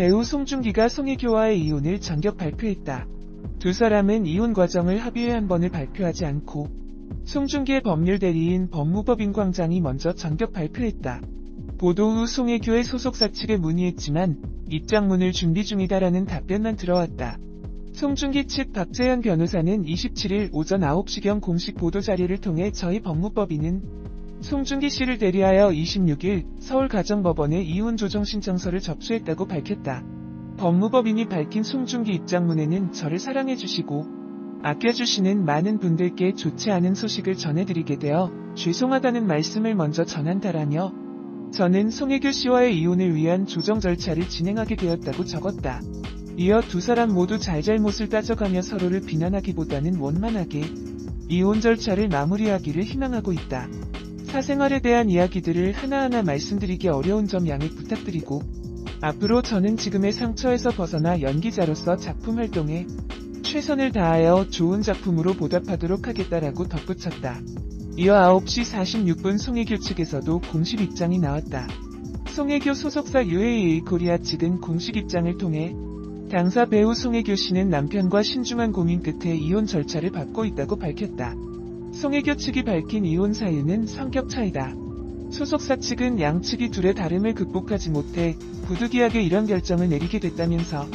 배우 송중기가 송혜교와의 이혼을 전격 발표했다. 두 사람은 이혼 과정을 합의회 한 번을 발표하지 않고 송중기의 법률 대리인 법무법인 광장이 먼저 전격 발표했다. 보도 후 송혜교의 소속사 측에 문의했지만 입장문을 준비 중이다라는 답변만 들어왔다. 송중기 측 박재현 변호사는 27일 오전 9시경 공식 보도자료를 통해 저희 법무법인은 송중기 씨를 대리하여 26일 서울가정법원에 이혼 조정 신청서를 접수했다고 밝혔다. 법무법인이 밝힌 송중기 입장문에는 저를 사랑해주시고 아껴주시는 많은 분들께 좋지 않은 소식을 전해드리게 되어 죄송하다는 말씀을 먼저 전한다라며 저는 송혜교 씨와의 이혼을 위한 조정 절차를 진행하게 되었다고 적었다. 이어 두 사람 모두 잘잘못을 따져가며 서로를 비난하기보다는 원만하게 이혼 절차를 마무리하기를 희망하고 있다. 사생활에 대한 이야기들을 하나하나 말씀드리기 어려운 점 양해 부탁드리고 앞으로 저는 지금의 상처에서 벗어나 연기자로서 작품 활동에 최선을 다하여 좋은 작품으로 보답하도록 하겠다라고 덧붙였다. 이어 9시 46분 송혜교 측에서도 공식 입장이 나왔다. 송혜교 소속사 UAA 코리아 측은 공식 입장을 통해 당사 배우 송혜교 씨는 남편과 신중한 고민 끝에 이혼 절차를 밟고 있다고 밝혔다. 송혜교 측이 밝힌 이혼 사유는 성격 차이다. 소속사 측은 양측이 둘의 다름을 극복하지 못해 부득이하게 이런 결정을 내리게 됐다면서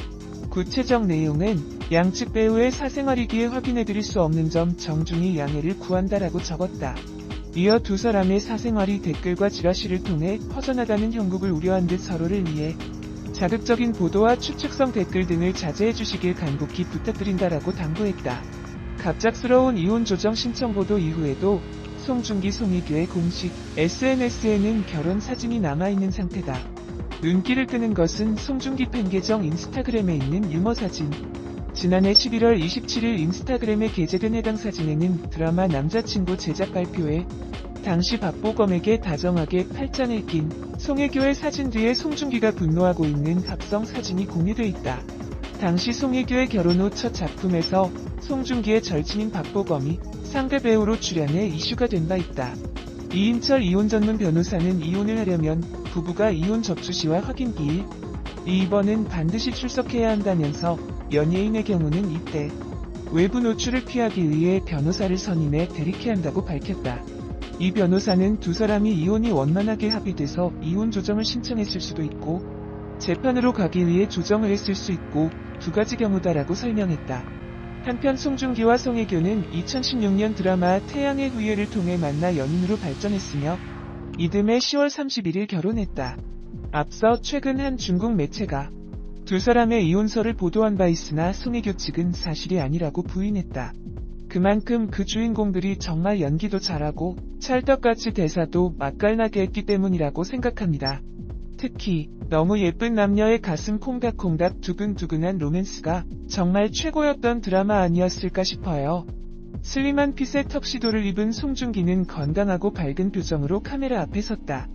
구체적 내용은 양측 배우의 사생활이기에 확인해드릴 수 없는 점 정중히 양해를 구한다라고 적었다. 이어 두 사람의 사생활이 댓글과 지라시를 통해 퍼져나가는 형국을 우려한 듯 서로를 위해 자극적인 보도와 추측성 댓글 등을 자제해 주시길 간곡히 부탁드린다라고 당부했다. 갑작스러운 이혼 조정 신청 보도 이후에도 송중기 송희교의 공식 SNS에는 결혼 사진이 남아있는 상태다. 눈길을 끄는 것은 송중기 팬 계정 인스타그램에 있는 유머 사진. 지난해 11월 27일 인스타그램에 게재된 해당 사진에는 드라마 남자친구 제작 발표에 당시 박보검에게 다정하게 팔짱을 낀 송혜교의 사진 뒤에 송중기가 분노하고 있는 합성 사진이 공유돼 있다. 당시 송혜교의 결혼 후 첫 작품에서 송중기의 절친인 박보검이 상대 배우로 출연해 이슈가 된 바 있다. 이인철 이혼 전문 변호사는 이혼을 하려면 부부가 이혼 접수 시와 확인 기일 2번은 반드시 출석해야 한다면서 연예인의 경우는 이때 외부 노출을 피하기 위해 변호사를 선임해 대리케 한다고 밝혔다. 이 변호사는 두 사람이 이혼이 원만하게 합의돼서 이혼 조정을 신청했을 수도 있고 재판으로 가기 위해 조정을 했을 수 있고 두 가지 경우다라고 설명했다. 한편 송중기와 송혜교는 2016년 드라마 태양의 후예를 통해 만나 연인으로 발전했으며 이듬해 10월 31일 결혼했다. 앞서 최근 한 중국 매체가 두 사람의 이혼서를 보도한 바 있으나 송혜교 측은 사실이 아니라고 부인했다. 그만큼 그 주인공들이 정말 연기도 잘하고 찰떡같이 대사도 맛깔나게 했기 때문이라고 생각합니다. 특히 너무 예쁜 남녀의 가슴 콩닥콩닥 두근두근한 로맨스가 정말 최고였던 드라마 아니었을까 싶어요. 슬림한 핏의 턱시도를 입은 송중기는 건강하고 밝은 표정으로 카메라 앞에 섰다.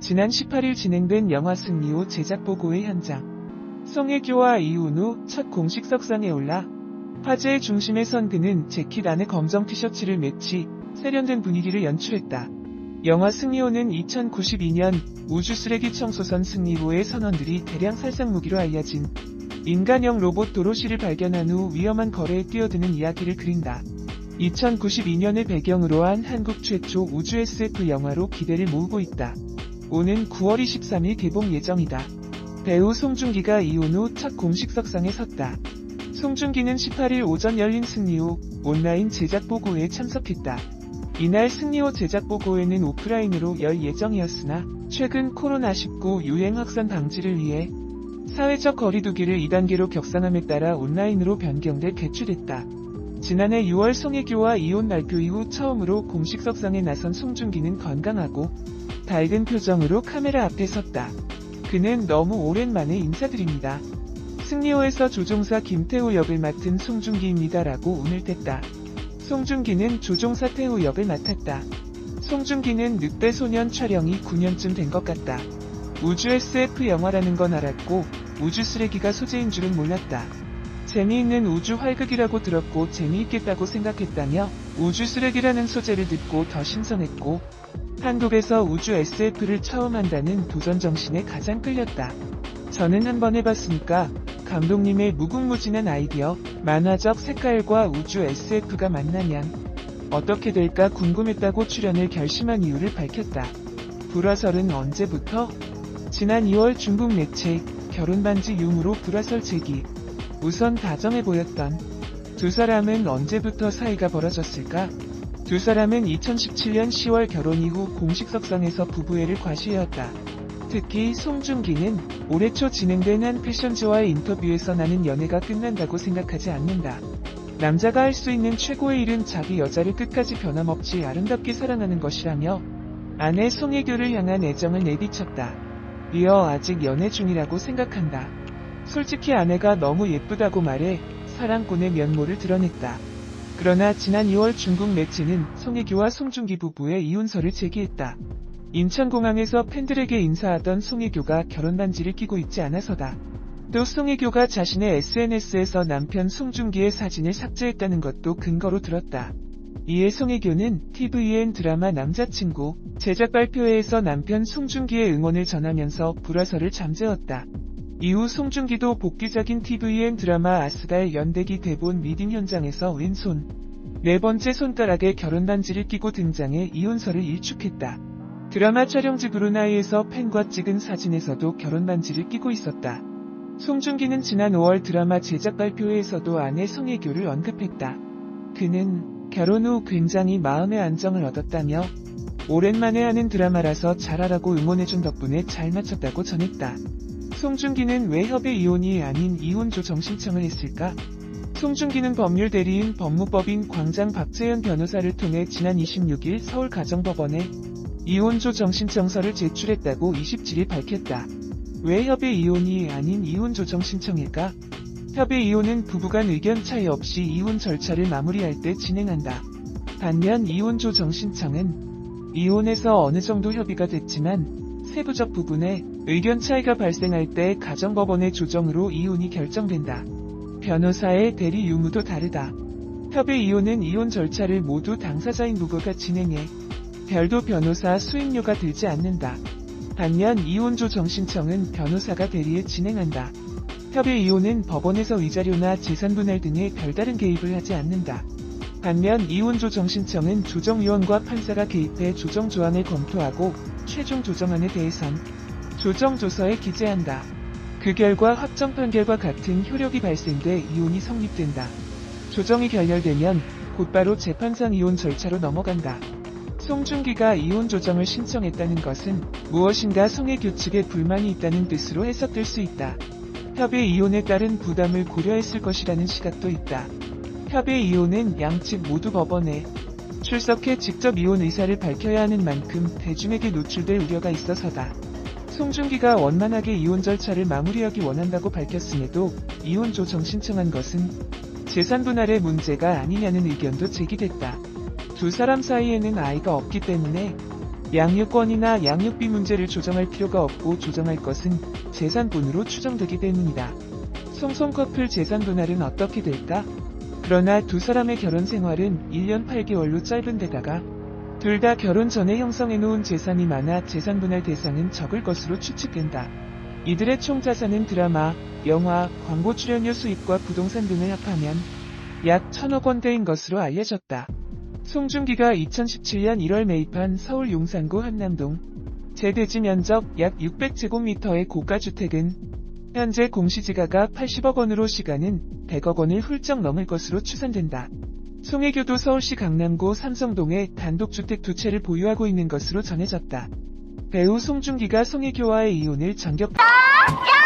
지난 18일 진행된 영화 승리호 제작 보고회 현장. 송혜교와 후첫 공식 석상에 올라 화제의 중심에 선 그는 재킷 안에 검정 티셔츠를 매치 세련된 분위기를 연출했다. 영화 승리호는 2092년 우주 쓰레기 청소선 승리호의 선원들이 대량 살상 무기로 알려진 인간형 로봇 도로시를 발견한 후 위험한 거래에 뛰어드는 이야기를 그린다. 2092년을 배경으로 한 한국 최초 우주 SF 영화로 기대를 모으고 있다. 오는 9월 23일 개봉 예정이다. 배우 송중기가 이혼 후 첫 공식 석상에 섰다. 송중기는 18일 오전 열린 승리호 온라인 제작 보고회에 참석했다. 이날 승리호 제작 보고회는 오프라인으로 열 예정이었으나 최근 코로나19 유행 확산 방지를 위해 사회적 거리두기를 2단계로 격상함에 따라 온라인으로 변경돼 개최됐다. 지난해 6월 송혜교와 이혼 발표 이후 처음으로 공식 석상에 나선 송중기는 건강하고 밝은 표정으로 카메라 앞에 섰다. 그는 너무 오랜만에 인사드립니다. 승리호에서 조종사 김태우 역을 맡은 송중기입니다라고 운을 뗐다. 송중기는 조종사 태 우 역을 맡았다. 송중기는 늑대 소년 촬영이 9년쯤 된 것 같다. 우주 SF 영화라는 건 알았고 우주 쓰레기가 소재인 줄은 몰랐다. 재미있는 우주 활극이라고 들었고 재미있겠다고 생각했다며 우주 쓰레기라는 소재를 듣고 더 신선했고 한국에서 우주 SF를 처음 한다는 도전 정신에 가장 끌렸다. 저는 한 번 해봤으니까 감독님의 무궁무진한 아이디어, 만화적 색깔과 우주 SF가 만나면 어떻게 될까 궁금했다고 출연을 결심한 이유를 밝혔다. 불화설은 언제부터? 지난 2월 중국 매체 결혼반지 유무로 불화설 제기. 우선 다정해 보였던 두 사람은 언제부터 사이가 벌어졌을까? 두 사람은 2017년 10월 결혼 이후 공식 석상에서 부부애를 과시해왔다. 특히 송중기는 올해 초 진행된 한 패션지와의 인터뷰에서 나는 연애가 끝난다고 생각하지 않는다. 남자가 할 수 있는 최고의 일은 자기 여자를 끝까지 변함없이 아름답게 사랑하는 것이라며 아내 송혜교를 향한 애정을 내비쳤다. 이어 아직 연애 중이라고 생각한다. 솔직히 아내가 너무 예쁘다고 말해 사랑꾼의 면모를 드러냈다. 그러나 지난 2월 중국 매체는 송혜교와 송중기 부부의 이혼설을 제기했다. 인천공항에서 팬들에게 인사하던 송혜교가 결혼 반지를 끼고 있지 않아서다. 또 송혜교가 자신의 SNS에서 남편 송중기의 사진을 삭제했다는 것도 근거로 들었다. 이에 송혜교는 TVN 드라마 남자친구 제작 발표회에서 남편 송중기의 응원을 전하면서 불화설을 잠재웠다. 이후 송중기도 복귀작인 TVN 드라마 아스갈 연대기 대본 미팅 현장에서 왼손 네 번째 손가락에 결혼 반지를 끼고 등장해 이혼설을 일축했다. 드라마 촬영지 브루나이에서 팬과 찍은 사진에서도 결혼 반지를 끼고 있었다. 송중기는 지난 5월 드라마 제작 발표회에서도 아내 송혜교를 언급했다. 그는 결혼 후 굉장히 마음의 안정을 얻었다며 오랜만에 하는 드라마라서 잘하라고 응원해준 덕분에 잘 마쳤다고 전했다. 송중기는 왜 협의 이혼이 아닌 이혼 조 정 신청을 했을까? 송중기는 법률 대리인 법무법인 광장 박재현 변호사를 통해 지난 26일 서울가정법원에 이혼 조 정 신청서를 제출했다고 27일 밝혔다. 왜 협의 이혼이 아닌 이혼 조정 신청일까? 협의 이혼은 부부간 의견 차이 없이 이혼 절차를 마무리할 때 진행한다. 반면 이혼 조정 신청은 이혼에서 어느 정도 협의가 됐지만 세부적 부분에 의견 차이가 발생할 때 가정법원의 조정으로 이혼이 결정된다. 변호사의 대리 유무도 다르다. 협의 이혼은 이혼 절차를 모두 당사자인 부부가 진행해 별도 변호사 수임료가 들지 않는다. 반면 이혼 조 정 신청은 변호사가 대리해 진행한다. 협의 이혼은 법원에서 위자료나 재산 분할 등의 별다른 개입을 하지 않는다. 반면 이혼 조 정 신청은 조정위원과 판사가 개입해 조정 조항을 검토하고 최종 조정안에 대해선 조정 조서에 기재한다. 그 결과 확정 판결과 같은 효력이 발생돼 이혼이 성립된다. 조정이 결렬되면 곧바로 재판상 이혼 절차로 넘어간다. 송중기가 이혼 조정을 신청했다는 것은 무엇인가 송혜교 측에 불만이 있다는 뜻으로 해석될 수 있다. 협의 이혼에 따른 부담을 고려했을 것이라는 시각도 있다. 협의 이혼은 양측 모두 법원에 출석해 직접 이혼 의사를 밝혀야 하는 만큼 대중에게 노출될 우려가 있어서다. 송중기가 원만하게 이혼 절차를 마무리하기 원한다고 밝혔음에도 이혼 조정 신청한 것은 재산 분할의 문제가 아니냐는 의견도 제기됐다. 두 사람 사이에는 아이가 없기 때문에 양육권이나 양육비 문제를 조정할 필요가 없고 조정할 것은 재산분으로 추정되기 때문이다. 송송 커플 재산 분할은 어떻게 될까? 그러나 두 사람의 결혼 생활은 1년 8개월로 짧은 데다가 둘 다 결혼 전에 형성해놓은 재산이 많아 재산 분할 대상은 적을 것으로 추측된다. 이들의 총 자산은 드라마, 영화, 광고 출연료 수입과 부동산 등을 합하면 약 천억 원대인 것으로 알려졌다. 송중기가 2017년 1월 매입한 서울 용산구 한남동 재대지 면적 약 600제곱미터의 고가주택은 현재 공시지가가 80억 원으로 시가는 100억 원을 훌쩍 넘을 것으로 추산된다. 송혜교도 서울시 강남구 삼성동에 단독주택 두 채를 보유하고 있는 것으로 전해졌다. 배우 송중기가 송혜교와의 이혼을 전격 야!